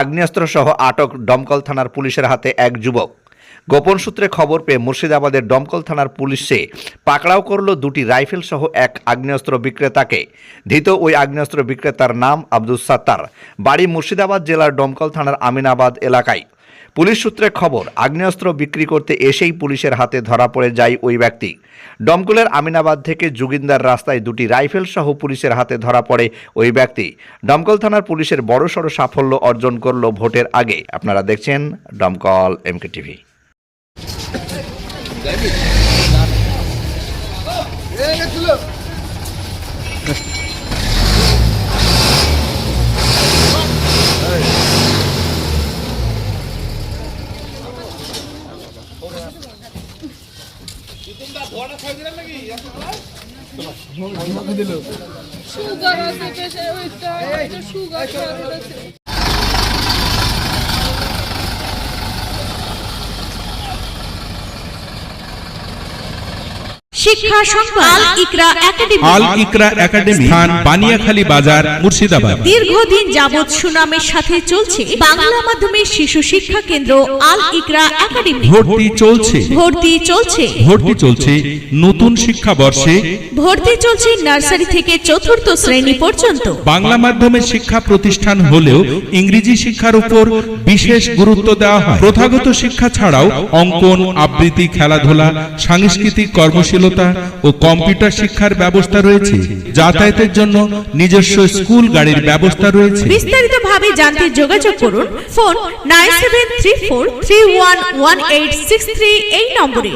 আগ্নেয়াস্ত্র সহ আটক দমকল থানার পুলিশের হাতে এক যুবক। গোপন সূত্রে খবর পেয়ে মুর্শিদাবাদের দমকল থানার পুলিশে পাকড়াও করল দুটি রাইফেল সহ এক আগ্নেয়াস্ত্র বিক্রেতাকে। ধৃত ওই আগ্নেয়াস্ত্র বিক্রেতার নাম আব্দুল সাত্তার। বাড়ি মুর্শিদাবাদ জেলার দমকল থানার আমিনাবাদ এলাকায়। পুলিশ সূত্রে খবর, আগ্নেয়াস্ত্র বিক্রি করতে এসেই পুলিশের হাতে ধরা পড়ে যায় ওই ব্যক্তি। দমকলের আমিনাবাদ থেকে জুগিন্দার রাস্তায় দুটি রাইফেল সহ পুলিশের হাতে ধরা পড়ে ওই ব্যক্তি। ডমকল থানার পুলিশের বড়সড় সাফল্য অর্জন করল ভোটের আগে। আপনারা দেখছেন দমকল এমকে টিভি সুগার আছে সুগার শিক্ষা সংবাদ আল ইকরা একাডেমি। আল ইকরা একাডেমি স্থান বানিয়াখালী বাজার মুর্শিদাবাদ। দীর্ঘদিন যাবৎ সুনামের সাথে চলছে বাংলা মাধ্যমের শিশু শিক্ষা কেন্দ্র আল ইকরা একাডেমি। ভর্তি চলছে। ভর্তি চলছে। ভর্তি চলছে নতুন শিক্ষাবর্ষে। ভর্তি চলছে নার্সারি থেকে চতুর্থ শ্রেণি পর্যন্ত। বাংলা মাধ্যমের শিক্ষা প্রতিষ্ঠান হলেও ইংরেজি শিক্ষার উপর বিশেষ গুরুত্ব দেওয়া হয়। প্রথাগত শিক্ষা ছাড়াও অঙ্কন আবৃত্তি খেলাধুলা সাংস্কৃতিক কর্মশীলতা ও কম্পিউটার শিক্ষার ব্যবস্থা রয়েছে, যাতায়াতের জন্য নিজস্ব স্কুল গাড়ির ব্যবস্থা রয়েছে। বিস্তারিত ভাবে জানতে যোগাযোগ করুন, phone nine seven three four three one one eight six three এই নম্বরে।